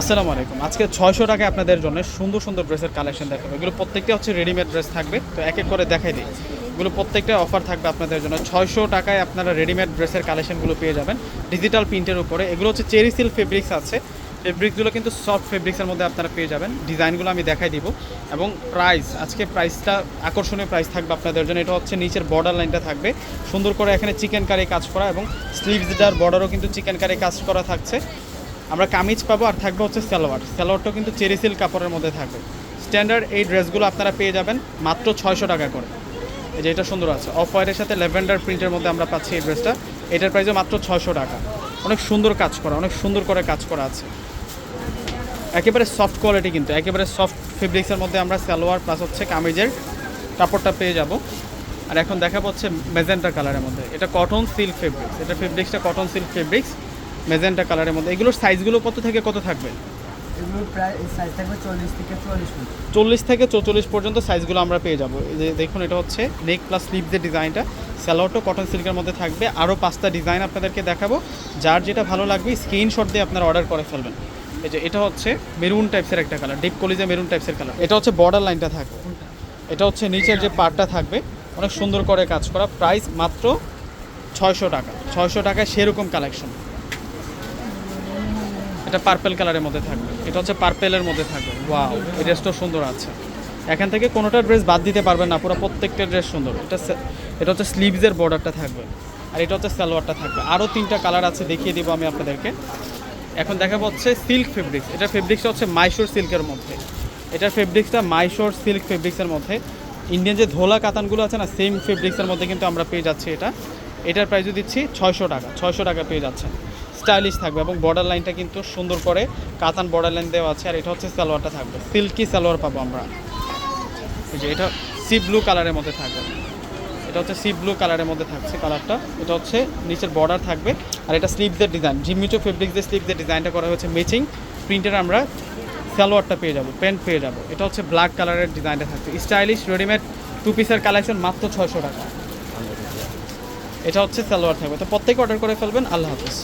আসসালামু আলাইকুম। আজকে ছয়শো টাকায় আপনাদের জন্য সুন্দর সুন্দর ড্রেসের কালেকশন দেখাবো। এগুলো প্রত্যেকটা হচ্ছে রেডিমেড ড্রেস থাকবে। তো এক এক করে দেখাই দিই। এগুলো প্রত্যেকটা অফার থাকবে আপনাদের জন্য। ছয়শো টাকায় আপনারা রেডিমেড ড্রেসের কালেকশনগুলো পেয়ে যাবেন ডিজিটাল প্রিন্টের উপরে। এগুলো হচ্ছে চেরি সিল ফেব্রিক্স আছে। ফেব্রিকগুলো কিন্তু সফট ফেব্রিক্সের মধ্যে আপনারা পেয়ে যাবেন। ডিজাইনগুলো আমি দেখাই দিব। এবং প্রাইস আজকে প্রাইসটা আকর্ষণীয় প্রাইস থাকবে আপনাদের জন্য। এটা হচ্ছে নিচের বর্ডার লাইনটা থাকবে। সুন্দর করে এখানে চিকেন কারি কাজ করা এবং স্লিভসটার বর্ডারও কিন্তু চিকেন কারি কাজ করা থাকছে। আমরা কামিজ পাবো আর থাকবে হচ্ছে সালোয়ার। সালোয়ারটাও কিন্তু চেরি সিল্ক কাপড়ের মধ্যে থাকবে। স্ট্যান্ডার্ড এই ড্রেসগুলো আপনারা পেয়ে যাবেন মাত্র ছয়শো টাকা করে। এই যে এটা সুন্দর আছে। অফ হোয়াইটের সাথে ল্যাভেন্ডার প্রিন্টের মধ্যে আমরা পাচ্ছি এই ড্রেসটা। এটার প্রাইসও মাত্র ছয়শো টাকা। অনেক সুন্দর কাজ করা, অনেক সুন্দর করে কাজ করা আছে। একেবারে সফট কোয়ালিটি কিন্তু, একেবারে সফট ফেব্রিক্সের মধ্যে আমরা সালোয়ার প্লাস হচ্ছে কামিজের কাপড়টা পেয়ে যাব। আর এখন দেখা হচ্ছে মেজেন্টা কালারের মধ্যে। এটা কটন সিল্ক ফেব্রিক্স এটা ফেব্রিক্সটা কটন সিল্ক ফেব্রিক্স মেজেন্টা কালারের মধ্যে। এগুলোর সাইজগুলো কত থেকে কত থাকবে? চল্লিশ থেকে চৌচল্লিশ পর্যন্ত সাইজগুলো আমরা পেয়ে যাব। এই যে দেখুন এটা হচ্ছে নেক প্লাস স্লিভসের ডিজাইনটা স্যালোয়ারটাও কটন সিল্কের মধ্যে থাকবে। আরও পাঁচটা ডিজাইন আপনাদেরকে দেখাবো। যার যেটা ভালো লাগবে স্ক্রিনশট দিয়ে আপনারা অর্ডার করে ফেলবেন। এই যে এটা হচ্ছে মেরুন টাইপসের একটা কালার ডিপ কলিজে মেরুন টাইপসের কালার এটা হচ্ছে বর্ডার লাইনটা থাকবে। এটা হচ্ছে নিচের যে পার্টটা থাকবে অনেক সুন্দর করে কাজ করা। প্রাইস মাত্র ছয়শো টাকা। ছয়শো টাকায় সেরকম কালেকশন এটা পার্পেল কালারের মধ্যে থাকবে। এটা হচ্ছে পার্পেলের মধ্যে থাকবে। ওয়াও এই ড্রেসটাও সুন্দর আছে। এখান থেকে কোনোটা ড্রেস বাদ দিতে পারবেন না, পুরো প্রত্যেকটা ড্রেস সুন্দর। এটা এটা হচ্ছে স্লিভসের বর্ডারটা থাকবে। আর এটা হচ্ছে সালোয়ারটা থাকবে। আরও তিনটা কালার আছে, দেখিয়ে দিব আমি আপনাদেরকে। এখন দেখা হচ্ছে সিল্ক ফেব্রিক্স এটা ফেব্রিক্সটা হচ্ছে মাইশোর সিল্কের মধ্যে। এটার ফেব্রিক্সটা মাইশোর সিল্ক ফেব্রিক্সের মধ্যে। ইন্ডিয়ান যে ধোলা কাতানগুলো আছে না সেম ফেব্রিক্সের মধ্যে কিন্তু আমরা পেয়ে যাচ্ছি এটা। এটার প্রাইসও দিচ্ছি ছয়শো টাকা। ছয়শো টাকা পেয়ে যাচ্ছেন। স্টাইলিশ থাকবে এবং বর্ডার লাইনটা কিন্তু সুন্দর করে কাতান বর্ডার লাইন দেওয়া আছে। আর এটা হচ্ছে সালোয়ারটা থাকবে। সিল্কি সালোয়ার পাবো আমরা। যে এটা সি ব্লু কালারের মধ্যে থাকবে। এটা হচ্ছে সি ব্লু কালারের মধ্যে থাকছে কালারটা। এটা হচ্ছে নিচের বর্ডার থাকবে। আর এটা স্লিভসের ডিজাইন জিমিচো ফেব্রিক্স দিয়ে স্লিভসের ডিজাইনটা করা হয়েছে ম্যাচিং প্রিন্টের আমরা সালোয়ারটা পেয়ে যাব প্যান্ট পেয়ে যাব। এটা হচ্ছে ব্ল্যাক কালারের ডিজাইনটা থাকছে। স্টাইলিশ রেডিমেড টু পিসের কালেকশন মাত্র ছয়শো টাকা। এটা হচ্ছে সালোয়ার থাকবে। তো প্রত্যেকে অর্ডার করে ফেলবেন। আল্লাহ হাফিজ।